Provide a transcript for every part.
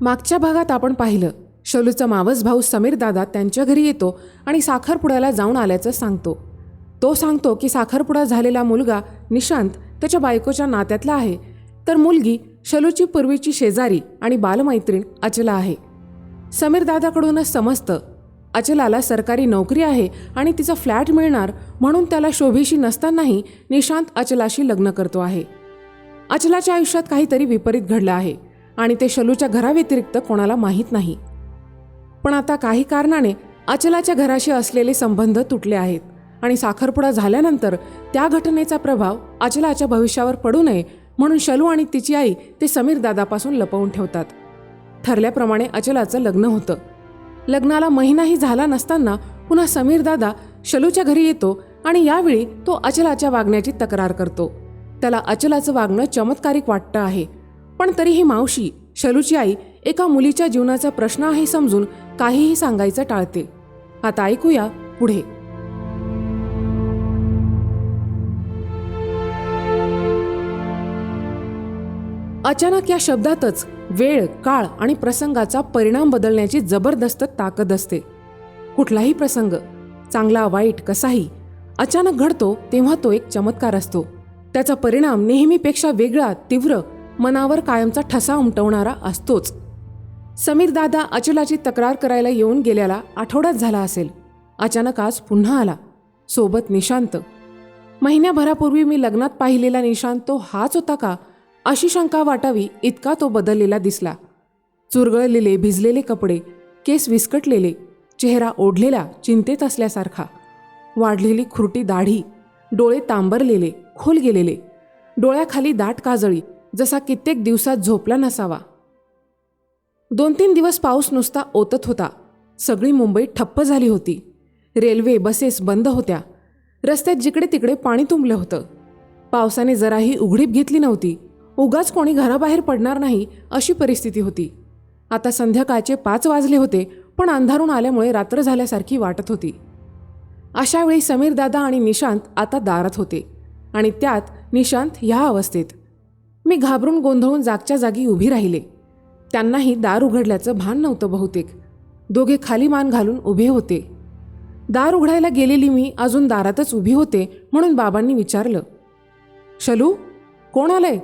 मागच्या भागात आपण पाहिलं. शलूचा मावस भाऊ समीर दादा त्यांच्या घरी येतो आणि साखरपुड्याला जाऊन आल्याचं सांगतो. तो सांगतो की साखरपुडा झालेला मुलगा निशांत त्याच्या बायकोच्या नात्यातला आहे. तर मुलगी शलूची पूर्वीची शेजारी आणि बालमैत्रीण अचला आहे. समीर दादाकडूनच समजतं अचलाला सरकारी नोकरी आहे आणि तिचा फ्लॅट मिळणार म्हणून त्याला शोभेशी नसतानाही निशांत अचलाशी लग्न करतो आहे. अचलाच्या आयुष्यात काहीतरी विपरीत घडलं आहे. आणि ते शलूच्या घराव्यतिरिक्त कोणाला माहीत नाही. पण आता काही कारणाने अचलाच्या घराशी असलेले संबंध तुटले आहेत आणि साखरपुडा झाल्यानंतर त्या घटनेचा प्रभाव अचलाच्या भविष्यावर पडू नये म्हणून शलू आणि तिची आई ते समीर दादापासून लपवून ठेवतात. ठरल्याप्रमाणे अचलाचं लग्न होतं. लग्नाला महिनाही झाला नसताना पुन्हा समीर दादा शलूच्या घरी येतो आणि यावेळी तो अचलाच्या वागण्याची तक्रार करतो. त्याला अचलाचं वागणं चमत्कारिक वाटतं आहे. पण तरीही मावशी शलूची आई एका मुलीच्या जीवनाचा प्रश्न आहे समजून काहीही सांगायचं टाळते. आता ऐकूया पुढे. अचानक या शब्दातच वेळ काळ आणि प्रसंगाचा परिणाम बदलण्याची जबरदस्त ताकद असते. कुठलाही प्रसंग चांगला वाईट कसाही अचानक घडतो तेव्हा तो एक चमत्कार असतो. त्याचा परिणाम नेहमीपेक्षा वेगळा तीव्र मनावर कायमचा ठसा उमटवणारा असतोच. समीर दादा अचलाची तक्रार करायला येऊन गेल्याला आठवडाच झाला असेल. अचानक आज पुन्हा आला. सोबत निशांत. महिन्याभरापूर्वी मी लग्नात पाहिलेला निशांत तो हाच होता का? अशी शंका वाटावी इतका तो बदललेला दिसला. चुरगळलेले भिजलेले कपडे केस विस्कटलेले चेहरा ओढलेला चिंतेत असल्यासारखा. वाढलेली खुरटी दाढी डोळे तांबरलेले खोल गेलेले. डोळ्याखाली दाट काजळी जसा कित्येक दिवसात झोपला नसावा. दोन तीन दिवस पाऊस नुसता ओतत होता. सगळी मुंबई ठप्प झाली होती. रेल्वे बसेस बंद होत्या. रस्त्यात जिकडे तिकडे पाणी तुंबलं होतं. पावसाने जराही उघडीप घेतली नव्हती. उगाच कोणी घराबाहेर पडणार नाही अशी परिस्थिती होती. आता संध्याकाळचे पाच वाजले होते पण अंधारून आल्यामुळे रात्र झाल्यासारखी वाटत होती. अशावेळी समीरदादा समीर दादा आणि निशांत आता दारात होते आणि त्यात निशांत ह्या अवस्थेत. मी घाबरून गोंधळून जागच्या जागी उभी राहिले. त्यांनाही दार उघडल्याचं भान नव्हतं बहुतेक. दोघे खाली मान घालून उभे होते. दार उघडायला गेलेली मी अजून दारातच उभी होते म्हणून बाबांनी विचारलं शलू कोण आलंय?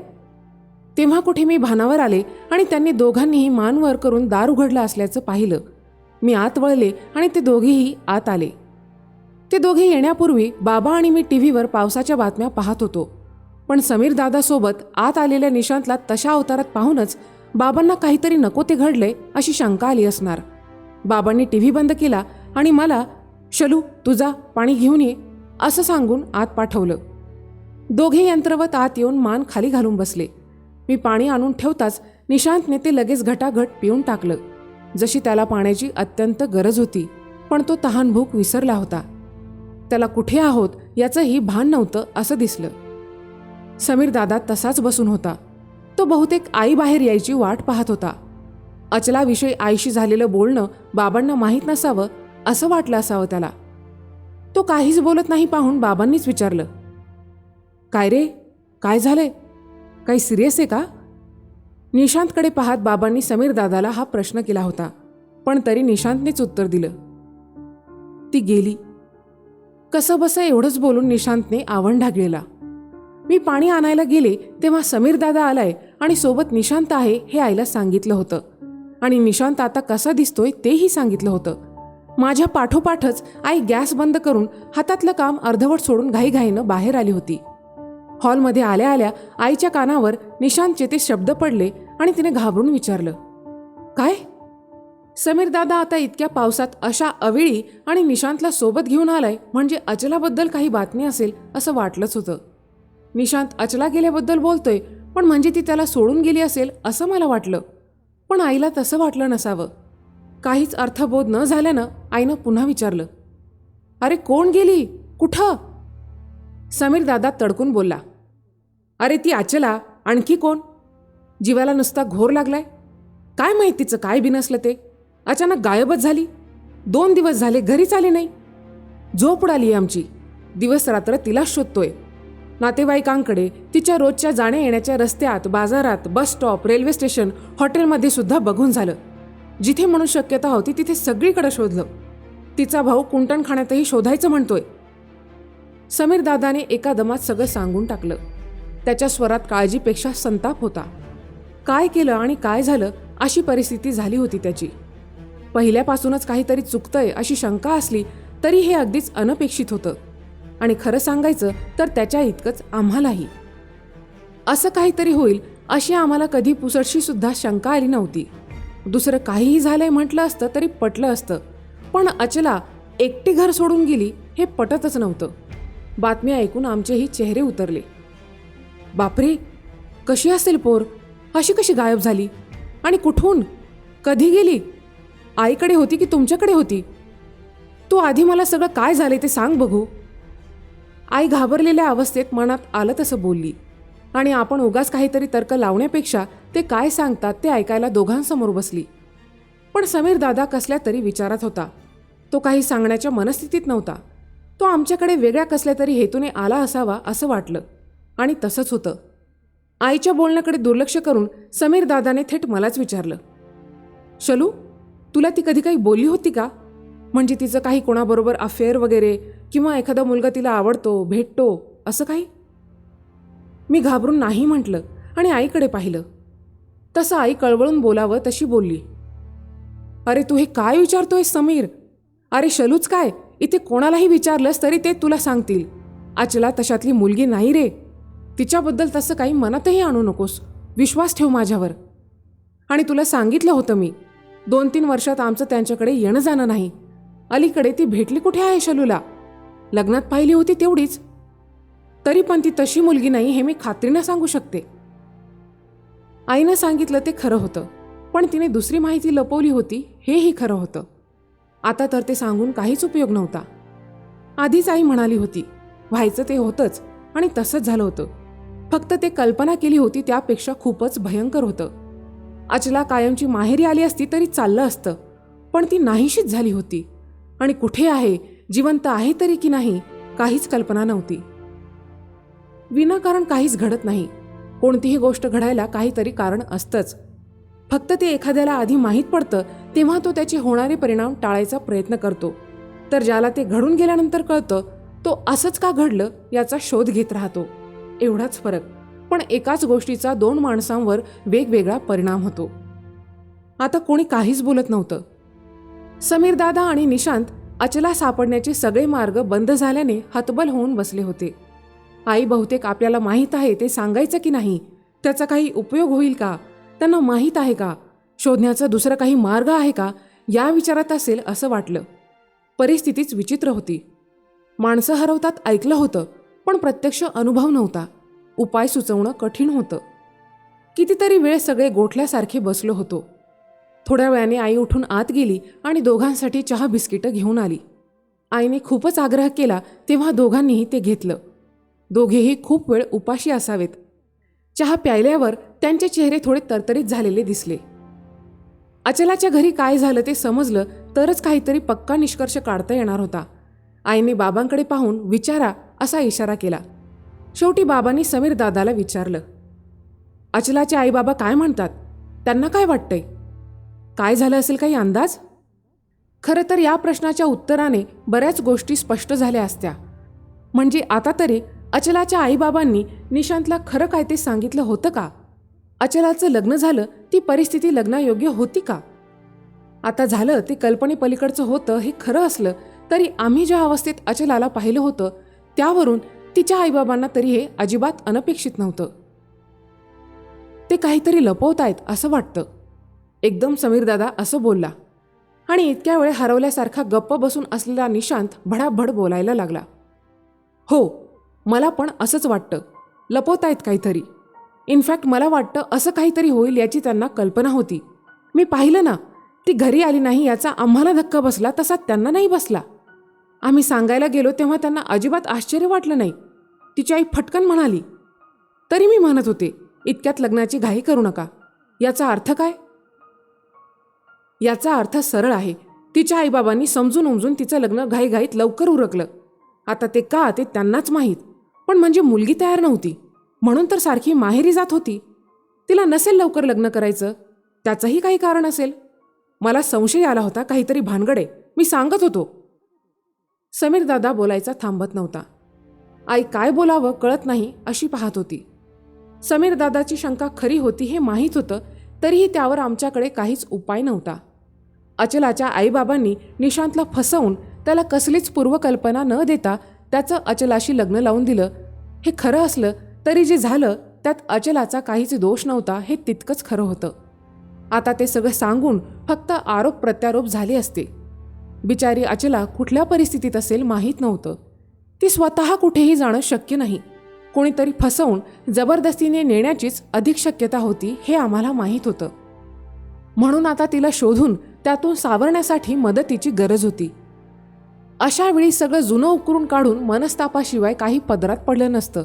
तेव्हा कुठे मी भानावर आले आणि त्यांनी दोघांनीही मान वर करून दार उघडलं असल्याचं पाहिलं. मी आत वळले आणि ते दोघेही आत आले. ते दोघे येण्यापूर्वी बाबा आणि मी टी व्हीवर पावसाच्या बातम्या पाहत होतो. पण समीर दादासोबत आत आलेल्या निशांतला तशा अवतारात पाहूनच बाबांना काहीतरी नको ते घडले अशी शंका आली असणार. बाबांनी टी व्ही बंद केला आणि मला शलू तुझा पाणी घेऊन ये असं सांगून आत पाठवलं. दोघे यंत्रवत आत येऊन मान खाली घालून बसले. मी पाणी आणून ठेवताच निशांतने ते लगेच घटाघट पिऊन टाकलं. जशी त्याला पाण्याची अत्यंत गरज होती पण तो तहानभूक विसरला होता. त्याला कुठे आहोत याचंही भान नव्हतं असं दिसलं. समीर दादा तसाच बसून होता. तो बहुतेक आई बाहेर यायची वाट पाहत होता. अचलाविषयी आईशी झालेलं बोलणं बाबांना माहीत नसावं असं वाटलं असावं त्याला. तो काहीच बोलत नाही पाहून बाबांनीच विचारलं. काय रे? काय झालंय? काही सिरियस आहे का? निशांतकडे पाहत बाबांनी समीर दादाला हा प्रश्न केला होता पण तरी निशांतनेच उत्तर दिलं. ती गेली. कसं बसं एवढंच बोलून निशांतने आवंढा गेला मी पाणी आणायला गेले तेव्हा समीर दादा आलाय आणि सोबत निशांत आहे हे आईला सांगितलं होतं. आणि निशांत आता कसा दिसतोय तेही सांगितलं होतं. माझ्या पाठोपाठच आई गॅस बंद करून हातातलं काम अर्धवट सोडून घाईघाईनं बाहेर आली होती. हॉलमध्ये आल्या आल्या आईच्या कानावर निशांतचे ते शब्द पडले आणि तिने घाबरून विचारलं काय? समीर दादा आता इतक्या पावसात अशा अवेळी आणि निशांतला सोबत घेऊन आलाय म्हणजे अचलाबद्दल काही बातमी असेल असं वाटलंच होतं. निशांत अचला गेल्याबद्दल बोलतोय पण म्हणजे ती त्याला सोडून गेली असेल असं मला वाटलं. पण आईला तसं वाटलं नसावं. काहीच अर्थबोध न झाल्यानं आईनं पुन्हा विचारलं अरे कोण गेली? कुठं? समीर दादा तडकून बोलला अरे ती अचला आणखी कोण? जीवाला नुसता घोर लागलाय. काय माहितीचं काय बिनसलं ते? अचानक गायबच झाली. दोन दिवस झाले घरीच आली नाही. झोप उडाली आमची. दिवस रात्र तिला शोधतोय. नातेवाईकांकडे तिच्या रोजच्या जाण्या येण्याच्या रस्त्यात बाजारात बस स्टॉप रेल्वे स्टेशन हॉटेलमध्ये सुद्धा बघून झालं. जिथे म्हणून शक्यता होती तिथे सगळीकडे शोधलं. तिचा भाऊ कुंटणखाण्यातही शोधायचं म्हणतोय. समीर दादाने एका दमात सगळं सांगून टाकलं. त्याच्या स्वरात काळजीपेक्षा संताप होता. काय केलं आणि काय झालं अशी परिस्थिती झाली होती त्याची. पहिल्यापासूनच काहीतरी चुकतंय अशी शंका असली तरी हे अगदीच अनपेक्षित होतं. आणि खरं सांगायचं तर त्याच्या इतकंच आम्हालाही. असं काहीतरी होईल अशी आम्हाला कधी पुसटशी सुद्धा शंका आली नव्हती. दुसरं काहीही झालंय म्हटलं असतं तरी पटलं असतं. पण अचला एकटी घर सोडून गेली हे पटतच नव्हतं. बातमी ऐकून आमचेही चेहरे उतरले. बापरे कशी असेल पोर? अशी कशी गायब झाली? आणि कुठून? कधी गेली? आईकडे होती की तुमच्याकडे होती? तू आधी मला सगळं काय झाले ते सांग बघू. आई घाबरलेल्या अवस्थेत मनात आलं तसं बोलली. आणि आपण उगाच काहीतरी तर्क लावण्यापेक्षा ते काय सांगतात ते ऐकायला दोघांसमोर बसली. पण समीर दादा कसल्या तरी विचारात होता. तो काही सांगण्याच्या मनस्थितीत नव्हता. तो आमच्याकडे वेगळ्या कसल्या तरी हेतूने आला असावा असं वाटलं. आणि तसंच होतं. आईच्या बोलण्याकडे दुर्लक्ष करून समीर दादाने थेट मलाच विचारलं. शलू तुला ती कधी काही बोलली होती का? म्हणजे तिचं काही कोणाबरोबर अफेअर वगैरे किंवा एखादा मुलगा तिला आवडतो भेटतो असं काही? मी घाबरून नाही म्हटलं आणि आईकडे पाहिलं. तसं आई कळवळून बोलावं तशी बोलली. अरे तू हे काय विचारतोय समीर? अरे शलूच काय? इथे कोणालाही विचारलंस तरी ते तुला सांगतील. आचला तशातली मुलगी नाही रे. तिच्याबद्दल तसं काही मनातही आणू नकोस. विश्वास ठेव माझ्यावर. आणि तुला सांगितलं होतं मी. दोन तीन वर्षात आमचं त्यांच्याकडे येणं जाणं नाही. अलीकडे ती भेटली कुठे आहे शलूला? लग्नात पाहिली होती तेवढीच. तरी पण ती तशी मुलगी नाही हे मी खात्रीनं सांगू शकते. आईनं सांगितलं ते खरं होतं पण तिने दुसरी माहिती लपवली होती हेही खरं होतं. आता तर ते सांगून काहीच उपयोग नव्हता. आधीच आई म्हणाली होती व्हायचं ते होतंच आणि तसंच झालं होतं. फक्त ते कल्पना केली होती त्यापेक्षा खूपच भयंकर होतं. अचला कायमची माहेरी आली असती तरी चाललं असतं पण ती नाहीशीच झाली होती. आणि कुठे आहे? जिवंत आहे तरी की नाही काहीच कल्पना नव्हती. विनाकारण काहीच घडत नाही. कोणतीही गोष्ट घडायला काहीतरी कारण असतंच. फक्त ते एखाद्याला आधी माहीत पडतं तेव्हा तो त्याचे होणारे परिणाम टाळायचा प्रयत्न करतो. तर ज्याला ते घडून गेल्यानंतर कळतं तो असंच का घडलं याचा शोध घेत राहतो. एवढाच फरक. पण एकाच गोष्टीचा दोन माणसांवर वेगवेगळा परिणाम होतो. आता कोणी काहीच बोलत नव्हतं. समीर दादा आणि निशांत अचला सापडण्याचे सगळे मार्ग बंद झाल्याने हतबल होऊन बसले होते. आई बहुतेक आपल्याला माहीत आहे ते सांगायचं की नाही? त्याचा काही उपयोग होईल का? त्यांना माहीत आहे का? शोधण्याचा दुसरा काही मार्ग आहे का? या विचारात असेल असं वाटलं. परिस्थितीच विचित्र होती. माणसं हरवतात ऐकलं होतं पण प्रत्यक्ष अनुभव नव्हता. उपाय सुचवणं कठीण होतं. कितीतरी वेळ सगळे गोठल्यासारखे बसलो होतो. थोड्या वेळाने आई उठून आत गेली आणि दोघांसाठी चहा बिस्किटं घेऊन आली. आईने खूपच आग्रह केला तेव्हा दोघांनीही ते घेतलं. दोघेही खूप वेळ उपाशी असावेत. चहा प्यायल्यावर त्यांचे चेहरे थोडे तरतरीत झालेले दिसले. अचलाच्या घरी काय झालं ते समजलं तरच काहीतरी पक्का निष्कर्ष काढता येणार होता. आईने बाबांकडे पाहून विचारा असा इशारा केला. शेवटी बाबांनी समीर दादाला विचारलं. अचलाचे आईबाबा काय म्हणतात? त्यांना काय वाटतंय? काय झालं असेल काही अंदाज? खरं तर या प्रश्नाच्या उत्तराने बऱ्याच गोष्टी स्पष्ट झाल्या असत्या. म्हणजे आता तरी अचलाच्या आईबाबांनी निशांतला खरं काय ते सांगितलं होतं का? अचलाचं लग्न झालं ती परिस्थिती लग्नायोग्य होती का? आता झालं ते कल्पनेपलीकडचं होतं हे खरं असलं तरी आम्ही ज्या अवस्थेत अचलाला पाहिलं होतं त्यावरून तिच्या आईबाबांना तरी हे अजिबात अनपेक्षित नव्हतं. ते काहीतरी लपवतायत असं वाटतं. एकदम समीरदादा असं बोलला. आणि इतक्या वेळ हरवल्यासारखा गप्प बसून असलेला निशांत भडाभड बोलायला लागला. हो मला पण असंच वाटतं. लपवतायत काहीतरी. इनफॅक्ट मला वाटतं असं काहीतरी होईल याची त्यांना कल्पना होती. मी पाहिलं ना ती घरी आली नाही याचा आम्हाला धक्का बसला तसा त्यांना नाही बसला. आम्ही सांगायला गेलो तेव्हा त्यांना अजिबात आश्चर्य वाटलं नाही. तिची आई फटकन म्हणाली तरी मी म्हणत होते इतक्यात लग्नाची घाई करू नका. याचा अर्थ काय? याचा अर्थ सरळ आहे. तिच्या आईबाबांनी समजून उमजून तिचं लग्न घाईघाईत लवकर उरकलं. आता ते का ते त्यांनाच माहीत. पण म्हणजे मुलगी तयार नव्हती. म्हणून तर सारखी माहेरी जात होती. तिला नसेल लवकर लग्न करायचं. त्याचंही काही कारण असेल. मला संशय आला होता काहीतरी भानगडे. मी सांगत होतो. समीर दादा बोलायचा थांबत नव्हता. आई काय बोलावं कळत नाही अशी पाहत होती. समीर दादाची शंका खरी होती हे माहीत होतं तरीही त्यावर आमच्याकडे काहीच उपाय नव्हता. अचलाच्या आईबाबांनी निशांतला फसवून त्याला कसलीच पूर्वकल्पना न देता त्याचं अचलाशी लग्न लावून दिलं. हे खरं असलं तरी जे झालं त्यात अचलाचा काहीच दोष नव्हता हे तितकंच खरं होतं. आता ते सगळं सांगून फक्त आरोप प्रत्यारोप झाले असते. बिचारी अचला कुठल्या परिस्थितीत असेल माहीत नव्हतं. ती स्वतः कुठेही जाणं शक्य नाही. कोणीतरी फसवून जबरदस्तीने नेण्याचीच अधिक शक्यता होती हे आम्हाला माहीत होतं. म्हणून आता तिला शोधून त्यातून सावरण्यासाठी मदतीची गरज होती. अशा वेळी सगळं जुनं उकरून काढून मनस्तापाशिवाय काही पदरात पडलं नसतं.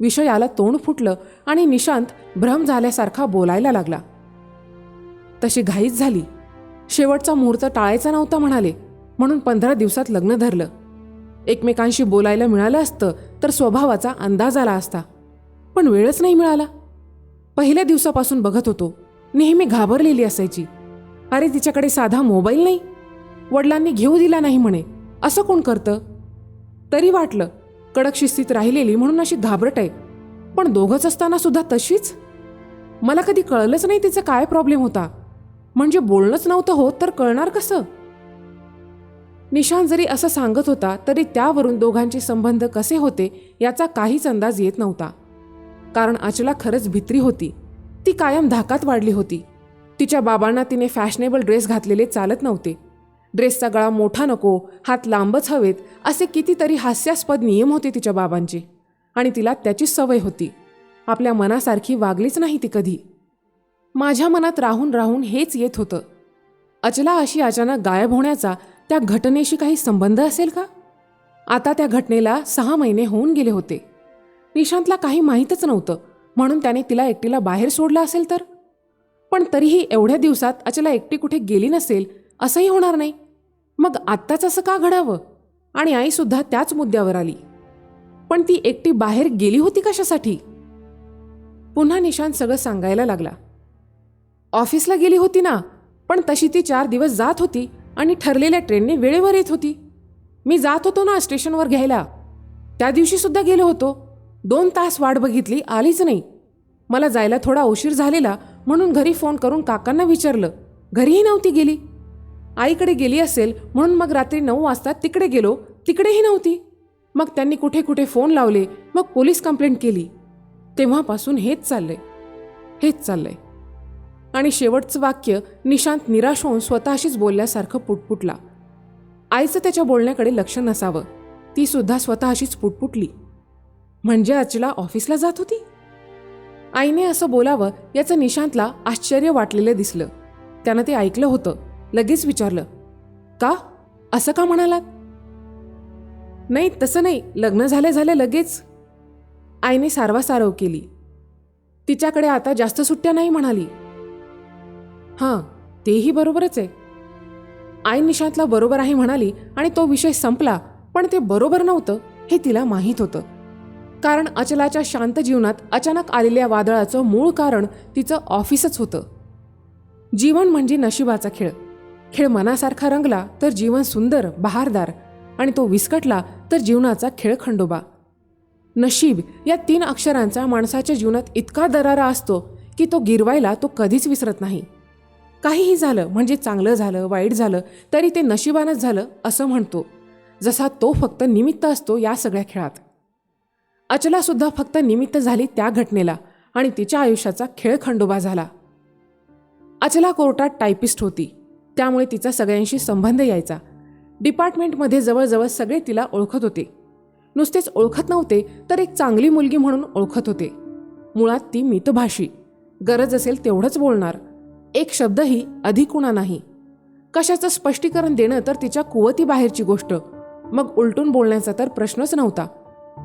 विषयाला तोंड फुटलं आणि निशांत भ्रम झाल्यासारखा बोलायला लागला. तशी घाईच झाली. शेवटचा मुहूर्त टाळायचा नव्हता म्हणाले म्हणून पंधरा दिवसात लग्न धरलं. एकमेकांशी बोलायला मिळालं असतं तर स्वभावाचा अंदाज आला असता. पण वेळच नाही मिळाला. पहिल्या दिवसापासून बघत होतो. नेहमी घाबरलेली असायची. अरे तिच्याकडे साधा मोबाईल नाही. वडिलांनी घेऊ दिला नाही म्हणे. असं कोण करतं? तरी वाटलं कडक शिस्तीत राहिलेली म्हणून अशी घाबरट आहे. पण दोघंच असताना सुद्धा तशीच? मला कधी कळलंच नाही तिचा काय प्रॉब्लेम होता. म्हणजे बोलणंच नव्हतं होत तर कळणार कसं? निशांत जरी असं सांगत होता तरी त्यावरून दोघांचे संबंध कसे होते याचा काहीच अंदाज येत नव्हता. कारण अचला खरंच भित्री होती. ती कायम धाकात वाढली होती. तिच्या बाबांना तिने फॅशनेबल ड्रेस घातलेले चालत नव्हते. ड्रेसचा गळा मोठा नको हात लांबच हवेत असे कितीतरी हास्यास्पद नियम होते तिच्या बाबांचे. आणि तिला त्याची सवय होती. आपल्या मनासारखी वागलीच नाही ती कधी. माझ्या मनात राहून राहून हेच येत होतं. अचला अशी अचानक गायब होण्याचा त्या घटनेशी काही संबंध असेल का? आता त्या घटनेला सहा महिने होऊन गेले होते. निशांतला काही माहीतच नव्हतं म्हणून त्याने तिला एकटीला बाहेर सोडलं असेल तर? पण तरीही एवढ्या दिवसात अचला एकटी कुठे गेली नसेल असंही होणार नाही. मग आत्ताच असं का घडावं? आणि आईसुद्धा त्याच मुद्द्यावर आली. पण ती एकटी बाहेर गेली होती कशासाठी? पुन्हा निशांत सगळं सांगायला लागला. ऑफिसला गेली होती ना पण तशी ती चार दिवस जात होती आणि ठरलेल्या ट्रेनने वेळेवर येत होती. मी जात होतो ना स्टेशनवर घ्यायला. त्या दिवशी सुद्धा गेलो होतो. दोन तास वाट बघितली आलीच नाही. मला जायला थोडा उशीर झालेला म्हणून घरी फोन करून काकांना विचारलं. घरीही नव्हती गेली. आईकडे गेली असेल म्हणून मग रात्री नऊ वाजता तिकडे गेलो तिकडेही नव्हती. मग त्यांनी कुठे कुठे फोन लावले मग पोलीस कंप्लेंट केली. तेव्हापासून हेच चाललंय. हेच चाललंय. आणि शेवटचं वाक्य निशांत निराश होऊन स्वतःशीच बोलल्यासारखं पुटपुटला. आईचं त्याच्या बोलण्याकडे लक्ष नसावं. ती सुद्धा स्वतःशीच पुटपुटली. म्हणजे अचला ऑफिसला जात होती? आईने असं बोलावं याचं निशांतला आश्चर्य वाटलेलं दिसलं. त्यानं ते ऐकलं होतं. लगेच विचारलं का? असं का म्हणालात? नाही तसं नाही. लग्न झाले झाले लगेच. आईने सारवासारव केली. तिच्याकडे आता जास्त सुट्ट्या नाही म्हणाली. हां तेही बरोबरच आहे. आई निशांतला बरोबर आहे म्हणाली आणि तो विषय संपला पण ते बरोबर नव्हतं हे तिला माहीत होतं. कारण अचलाच्या शांत जीवनात अचानक आलेल्या वादळाचं मूळ कारण तिचं ऑफिसच होतं. जीवन म्हणजे नशिबाचा खेळ. खेळ मनासारखा रंगला तर जीवन सुंदर बहारदार आणि तो विस्कटला तर जीवनाचा खेळ खंडोबा. नशीब या तीन अक्षरांचा माणसाच्या जीवनात इतका दरारा असतो की तो गिरवायला तो कधीच विसरत नाही. काहीही झालं म्हणजे चांगलं झालं वाईट झालं तरी ते नशिबानंच झालं असं म्हणतो. जसा तो फक्त निमित्त असतो या सगळ्या खेळात. अचलासुद्धा फक्त निमित्त झाली त्या घटनेला आणि तिच्या आयुष्याचा खेळ खंडोबा झाला. अचला कोर्टात टायपिस्ट होती. त्यामुळे तिचा सगळ्यांशी संबंध यायचा. डिपार्टमेंटमध्ये जवळजवळ सगळे तिला ओळखत होते. नुसतेच ओळखत नव्हते तर एक चांगली मुलगी म्हणून ओळखत होते. मुळात ती मितभाषी. गरज असेल तेवढंच बोलणार. एक शब्दही अधिकुणा नाही. कशाचं स्पष्टीकरण देणं तर तिच्या कुवतीबाहेरची गोष्ट. मग उलटून बोलण्याचा तर प्रश्नच नव्हता.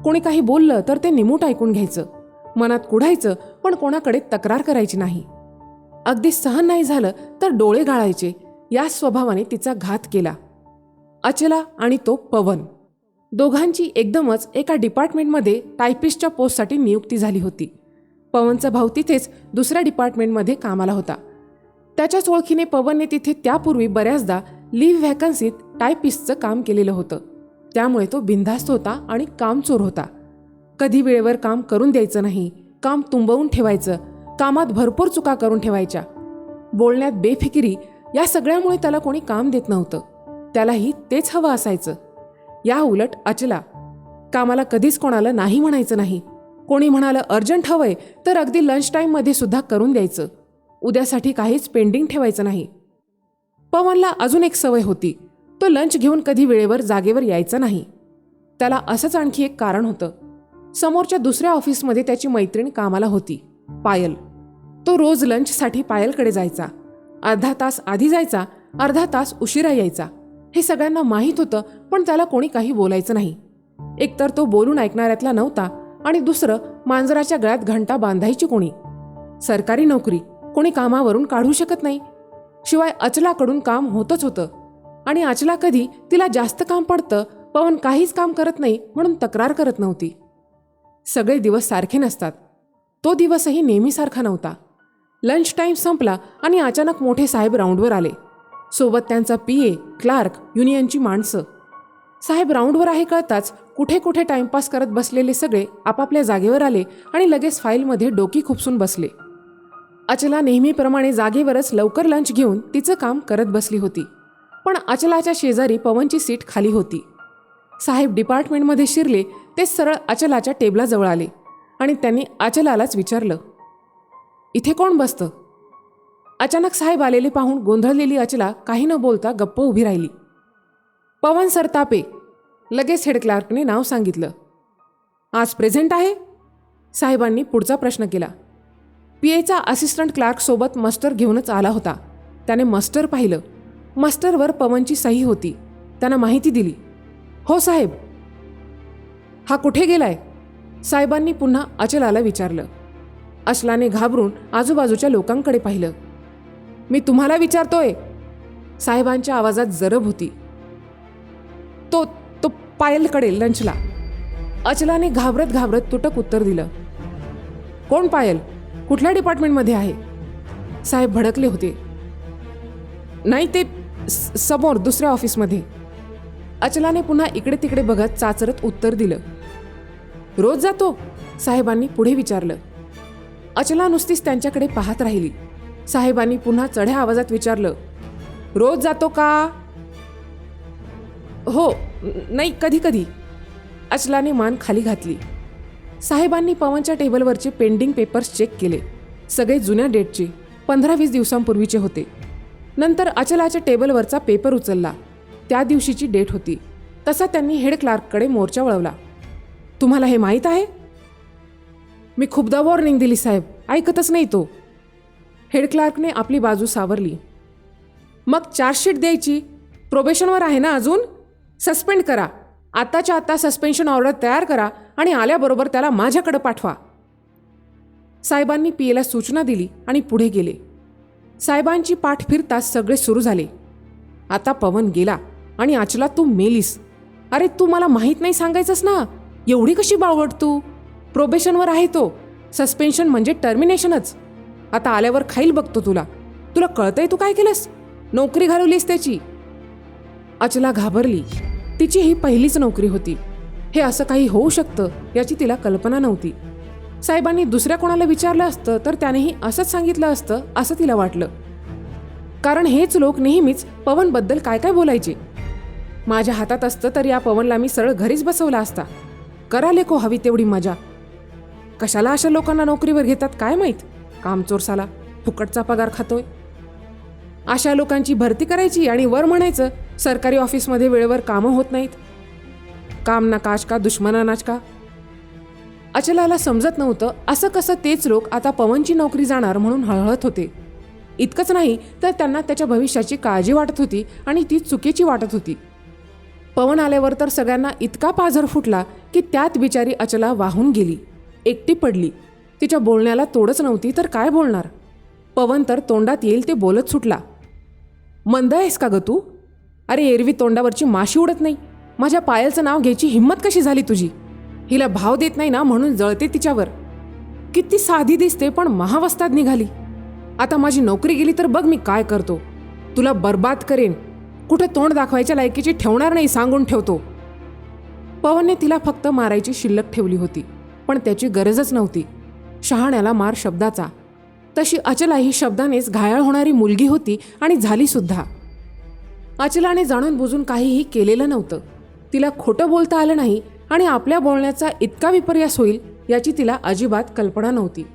कोणी काही बोललं तर ते निमूट ऐकून घ्यायचं. मनात कुढायचं पण कोणाकडे तक्रार करायची नाही. अगदी सहन नाही झालं तर डोळे गाळायचे या स्वभावाने तिचा घात केला. अचला आणि तो पवन. दोघांची एकदमच एका डिपार्टमेंटमध्ये टायपिस्टच्या पोस्टसाठी नियुक्ती झाली होती. पवनचा भाऊ तिथेच दुसऱ्या डिपार्टमेंटमध्ये कामाला होता. त्याच्याच ओळखीने पवनने तिथे त्यापूर्वी बऱ्याचदा लीव्ह व्हॅकन्सीत टायपिस्टचं काम केलेलं होतं. त्यामुळे तो बिनधास्त होता आणि कामचोर होता. कधी वेळेवर काम करून द्यायचं नाही काम तुंबवून ठेवायचं कामात भरपूर चुका करून ठेवायच्या. बोलण्यात बेफिकिरी या सगळ्यामुळे त्याला कोणी काम देत नव्हतं. त्यालाही तेच हवं असायचं. या उलट अचला. कामाला कधीच कोणाला नाही म्हणायचं नाही. कोणी म्हणालं अर्जंट हवंय तर अगदी लंच टाईममध्ये सुद्धा करून द्यायचं. उद्यासाठी काहीच पेंडिंग ठेवायचं नाही. पवनला अजून एक सवय होती. तो लंच घेऊन कधी वेळेवर जागेवर यायचा नाही. त्याला असंच आणखी एक कारण होतं. समोरच्या दुसऱ्या ऑफिसमध्ये त्याची मैत्रीण कामाला होती पायल. तो रोज लंचसाठी पायलकडे जायचा. अर्धा तास आधी जायचा अर्धा तास उशिरा यायचा. हे सगळ्यांना माहीत होतं पण त्याला कोणी काही बोलायचं नाही. एकतर तो बोलून ऐकणाऱ्यातला नव्हता आणि दुसरं मांजराच्या गळ्यात घंटा बांधायची कोणी. सरकारी नोकरी कोणी कामावरून काढू शकत नाही. शिवाय अचलाकडून काम होतच होतं. आणि आचला कधी तिला जास्त काम पडतं पवन काहीच काम करत नाही म्हणून तक्रार करत नव्हती. सगळे दिवस सारखे नसतात. तो दिवसही नेहमीसारखा नव्हता. लंच टाईम संपला आणि अचानक मोठे साहेब राऊंडवर आले. सोबत त्यांचा पी ए क्लार्क युनियनची माणसं. साहेब राऊंडवर आहे कळताच कुठे कुठे टाइमपास करत बसलेले सगळे आपापल्या जागेवर आले आणि लगेच फाईलमध्ये डोकी खुपसून बसले. अचला नेहमीप्रमाणे जागेवरच लवकर लंच घेऊन तिचं काम करत बसली होती. पण अचलाच्या शेजारी पवनची सीट खाली होती. साहेब डिपार्टमेंटमध्ये शिरले ते सरळ अचलाच्या टेबलाजवळ आले आणि त्यांनी अचलालाच विचारलं इथे कोण बसतं? अचानक साहेब आलेले पाहून गोंधळलेली अचला काही न बोलता गप्प उभी राहिली. पवन सर तापे लगेच हेड क्लार्कने नाव सांगितलं आज प्रेझेंट आहे? साहेबांनी पुढचा प्रश्न केला. पी एचा असिस्टंट क्लार्कसोबत मस्टर घेऊनच आला होता. त्याने मस्टर पाहिलं. मास्टरवर पवनची सही होती. त्यांना माहिती दिली. हो साहेब. हा कुठे गेलाय? साहेबांनी पुन्हा अचलाला विचारलं. अचलाने घाबरून आजूबाजूच्या लोकांकडे पाहिलं. मी तुम्हाला विचारतोय. साहेबांच्या आवाजात जरब होती. तो तो पायलकडे लंचला. अचलाने घाबरत घाबरत तुटक उत्तर दिलं. कोण पायल? कुठल्या डिपार्टमेंटमध्ये आहे? साहेब भडकले होते. नाही ते समोर दुसऱ्या ऑफिसमध्ये. अचलाने पुन्हा इकडे तिकडे बघत चाचरत उत्तर दिलं. रोज जातो साहेबांनी पुढे विचारलं. अचला नुसतीच त्यांच्याकडे पाहत राहिली. साहेबांनी पुन्हा चढ्या आवाजात विचारलं रोज जातो का? हो नाही कधी कधी अचलाने मान खाली घातली. साहेबांनी पवनच्या टेबलवरचे पेंडिंग पेपर्स चेक केले. सगळे जुन्या डेटचे पंधरा वीस दिवसांपूर्वीचे होते. नंतर अचलाच्या टेबलवरचा पेपर उचलला. त्या दिवशीची डेट होती. तसा त्यांनी हेड क्लार्ककडे मोर्चा वळवला. तुम्हाला हे माहीत आहे? मी खूपदा वॉर्निंग दिली साहेब. ऐकतच नाही तो. हेड क्लार्कने आपली बाजू सावरली. मग चार्जशीट द्यायची? प्रोबेशनवर आहे ना अजून? सस्पेंड करा. आत्ताच्या आत्ता सस्पेन्शन ऑर्डर तयार करा आणि आल्याबरोबर त्याला माझ्याकडे पाठवा. साहेबांनी पीएला सूचना दिली आणि पुढे गेले. साहेबांची पाठ फिरताच सगळे सुरू झाले. आता पवन गेला आणि आचला तू मेलीस. अरे तू मला माहीत नाही सांगायचंस ना. एवढी कशी बावड तू? प्रोबेशनवर आहे तो. सस्पेन्शन म्हणजे टर्मिनेशनच आता आल्यावर खाईल बघतो तुला. तुला कळतंय तू काय केलंस? नोकरी घालवलीस त्याची. अचला घाबरली. तिची ही पहिलीच नोकरी होती. हे असं काही होऊ शकतं याची तिला कल्पना नव्हती. साहेबांनी दुसऱ्या कोणाला विचारलं असतं तर त्यानेही असंच सांगितलं असतं असं तिला वाटलं. कारण हेच लोक नेहमीच पवनबद्दल काय काय बोलायचे? माझ्या हातात असतं तर या पवनला मी सरळ घरीच बसवला असता. करा लेको हवी तेवढी मजा. कशाला अशा लोकांना नोकरीवर घेतात काय माहीत? कामचोर साला फुकटचा पगार खातोय. अशा लोकांची भरती करायची आणि वर म्हणायचं सरकारी ऑफिसमध्ये वेळेवर कामं होत नाहीत. काम ना काच का दुश्मना नाच का? अचलाला समजत नव्हतं असं कसं तेच लोक आता पवनची नोकरी जाणार म्हणून हळहळत होते. इतकंच नाही तर त्यांना त्याच्या भविष्याची काळजी वाटत होती आणि ती चुकीची वाटत होती. पवन आल्यावर तर सगळ्यांना इतका पाझर फुटला की त्यात बिचारी अचला वाहून गेली. एकटी पडली. तिच्या बोलण्याला तोडच नव्हती तर काय बोलणार? पवन तर तोंडात येईल ते बोलत सुटला. मंद आहेस का ग तू? अरे एरवी तोंडावरची माशी उडत नाही. माझ्या पायलचं नाव घ्यायची हिंमत कशी झाली तुझी? हिला भाव देत नाही ना म्हणून जळते तिच्यावर. किती साधी दिसते पण महावस्तात निघाली. आता माझी नोकरी गेली तर बघ मी काय करतो. तुला बर्बाद करेन. कुठे तोंड दाखवायच्या लायकीची ठेवणार नाही सांगून ठेवतो. पवनने तिला फक्त मारायची शिल्लक ठेवली होती पण त्याची गरजच नव्हती. शहाण्याला मार शब्दाचा. तशी अचला ही शब्दानेच घायाळ होणारी मुलगी होती आणि झाली सुद्धा. अचलाने जाणून बुजून काहीही केलेलं नव्हतं. तिला खोटं बोलता आलं नाही आणि आपल्या बोलण्याचा इतका विपर्यास होईल याची तिला अजिबात कल्पना नव्हती.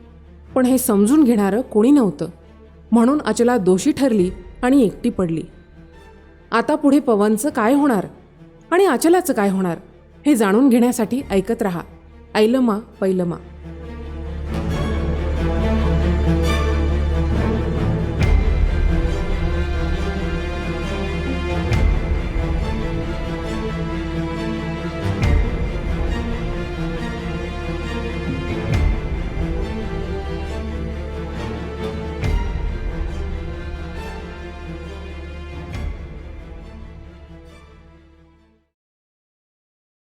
पण हे समजून घेणारं कोणी नव्हतं. म्हणून अचला दोषी ठरली आणि एकटी पडली. आता पुढे पवनचं काय होणार? आणि अचलाचं काय होणार? हे जाणून घेण्यासाठी ऐकत रहा. ऐलमा पैलमा.